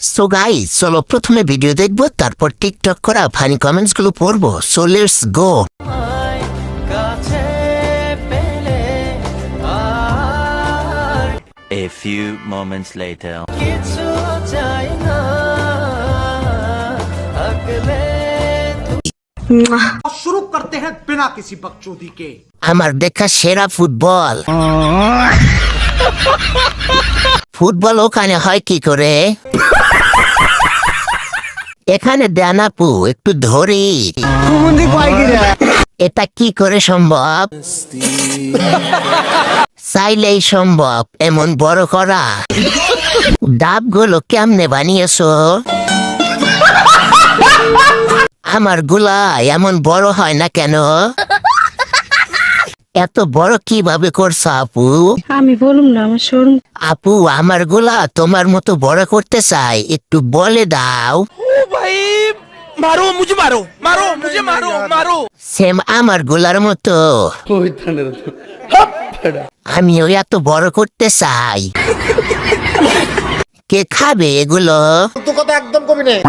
So গাই চলো প্রথমে video দেখব তারপর টিকটক করা ফানি কমেন্টসগুলো পড়ব। So let's go A few moments later. শুরু করতে হ্যাঁ বিনা কিসি বকচোদি কে। আমার দেখা সেরা ফুটবল। ফুটবল ওখানে হয় কি করে? এখানে দেন আপু একটু ধরি। এটা কি করে সম্ভব? চাইলেই সম্ভব, এমন বড় করা। ডাবগুলো কেমনে বানিয়েছো? আমারগুলা এমন বড় হয় না কেন? এত বড় কীভাবে করছ আপু? আমি বলুন না আমার শরম আপু আমারগুলা তোমার মতো বড় করতে চাই একটু বলে দাও। ভাই মারো মুঝে মারো মারো মুঝে মারো মারো সেম আমারগুলার মতো। আমি ওই এত বড় করতে চাই। কে খাবে এগুলো? তো কথা একদম কবি নেই।